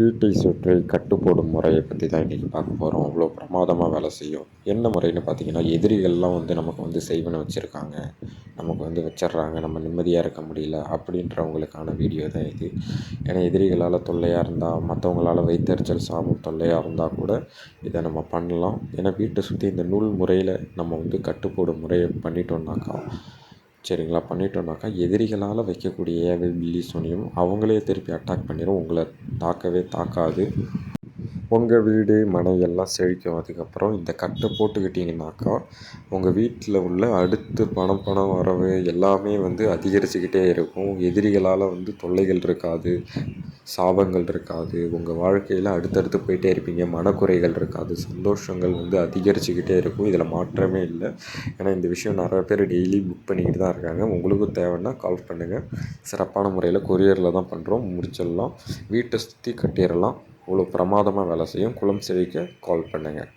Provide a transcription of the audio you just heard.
வீட்டை சுற்றி கட்டுப்போடும் முறையை பற்றி தான் இன்றைக்கி பார்க்க போகிறோம் அவ்வளோ பிரமாதமாக வேலை செய்யும். என்ன முறைன்னு பார்த்தீங்கன்னா எதிரிகள்லாம் வந்து நமக்கு வந்து செய்வனை வச்சுருக்காங்க. நமக்கு வந்து வச்சிடுறாங்க நம்ம நிம்மதியாக இருக்க முடியல அப்படின்றவங்களுக்கான வீடியோ தான் இது. ஏன்னா எதிரிகளால் தொல்லையாக இருந்தால் மற்றவங்களால் வைத்தறிச்சல் சாபம் தொல்லையாக இருந்தால் கூட இதை நம்ம பண்ணலாம். ஏன்னா வீட்டை சுற்றி இந்த நூல் முறையில் நம்ம வந்து கட்டுப்போடும் முறையை பண்ணிட்டோம்னாக்கா சரிங்களா? பண்ணிட்டோம்னாக்கா எதிரிகளால் வைக்கக்கூடிய ஏவல் பில்லி சூனியம் அவங்களே திருப்பி அட்டாக் பண்ணிடும் உங்களை தாக்கவே தாக்காது. உங்கள் வீடு மனை எல்லாம் செழிக்கும். அதுக்கப்புறம் இந்த கட்டை போட்டுக்கிட்டிங்கனாக்கா உங்கள் வீட்டில் உள்ள அடுத்து பணம் பணம் வரவு எல்லாமே வந்து அதிகரிச்சுக்கிட்டே இருக்கும். எதிரிகளால் வந்து தொல்லைகள் இருக்காது. சாபங்கள் இருக்காது. உங்கள் வாழ்க்கையில் அடுத்தடுத்து போயிட்டே இருப்பீங்க. மனக்குறைகள் இருக்காது. சந்தோஷங்கள் வந்து அதிகரிச்சுக்கிட்டே இருக்கும். இதில் மாற்றமே இல்லை. ஏன்னா இந்த விஷயம் நிறைய பேர் டெய்லி புக் பண்ணிக்கிட்டு தான் இருக்காங்க. உங்களுக்கும் தேவைன்னா கால் பண்ணுங்கள் சிறப்பான முறையில் கொரியரில் தான் பண்ணுறோம் முடிச்சிடலாம். வீட்டை சுற்றி கட்டிடலாம். அவ்வளோ பிரமாதமாக வேலை செய்யும். குளம் செழிக்க கால் பண்ணுங்கள்